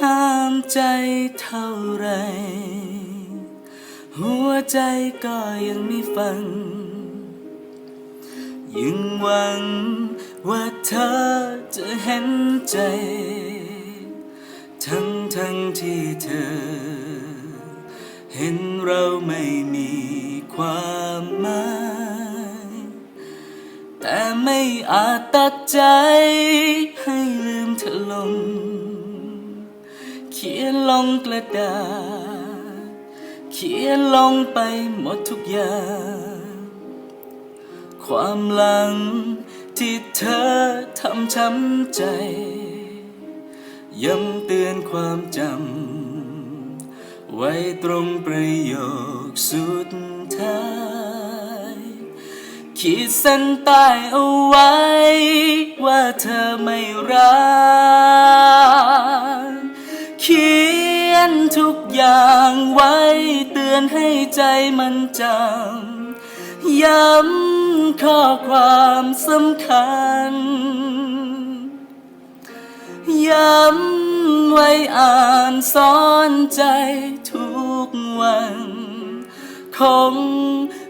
ห้ามใจเท่าไร หัวใจก็ยังไม่ฟัง ยังหวังว่าเธอจะเห็นใจ ทั้งทั้งที่เธอ เห็นเราไม่มีความหมาย แต่ไม่อาจตัดใจให้ลืมเธอลง ขียนลงกระดาษ เขียนลงไปหมดทุกอย่าง ความหลังที่เธอทำช้ำใจ ย้ำเตือนความจำ ไว้ตรงประโยคสุดท้าย ขีดเส้นใต้เอาไว้ ว่าเธอไม่ ทุกอย่างไว้เตือนให้ใจมันจำย้ำข้อความสำคัญ ย้ำไว้อ่านสอนใจทุกวัน คง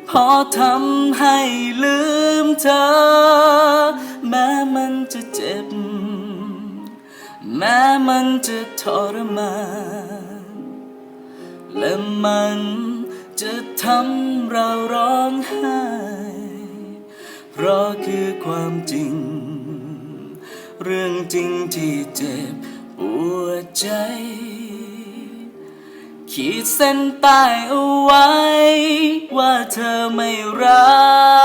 พอทำให้ลืมเธอ แม้มันจะเจ็บแม้มันจะทรมาน และมันจะทำเราร้องไห้ เพราะคือความจริง เรื่องจริงที่เจ็บปวดใจ ขีดเส้นใต้เอาไว้ ว่าเธอไม่รัก